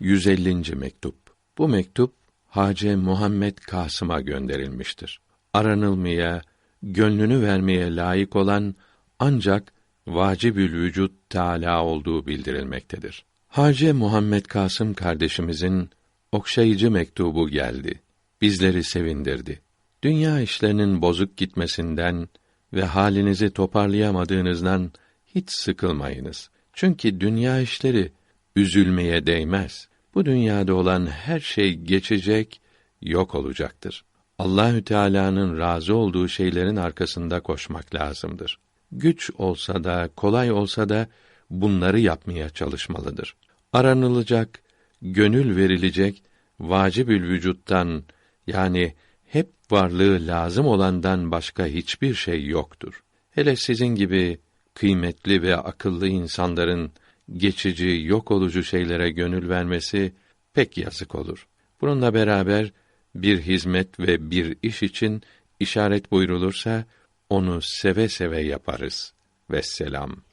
150. mektup. Bu mektup Hace Muhammed Kasım'a gönderilmiştir. Aranılmaya, gönlünü vermeye layık olan ancak vacibül vücut Teala olduğu bildirilmektedir. Hace Muhammed Kasım kardeşimizin okşayıcı mektubu geldi. Bizleri sevindirdi. Dünya işlerinin bozuk gitmesinden ve halinizi toparlayamadığınızdan hiç sıkılmayınız. Çünkü dünya işleri üzülmeye değmez. Bu dünyada olan her şey geçecek, yok olacaktır. Allahü Teala'nın razı olduğu şeylerin arkasında koşmak lazımdır. Güç olsa da, kolay olsa da bunları yapmaya çalışmalıdır. Aranılacak, gönül verilecek vacibül vücuttan yani hep varlığı lazım olandan başka hiçbir şey yoktur. Hele sizin gibi kıymetli ve akıllı insanların geçici, yok olucu şeylere gönül vermesi pek yazık olur. Bununla beraber bir hizmet ve bir iş için işaret buyrulursa onu seve seve yaparız. Vesselam.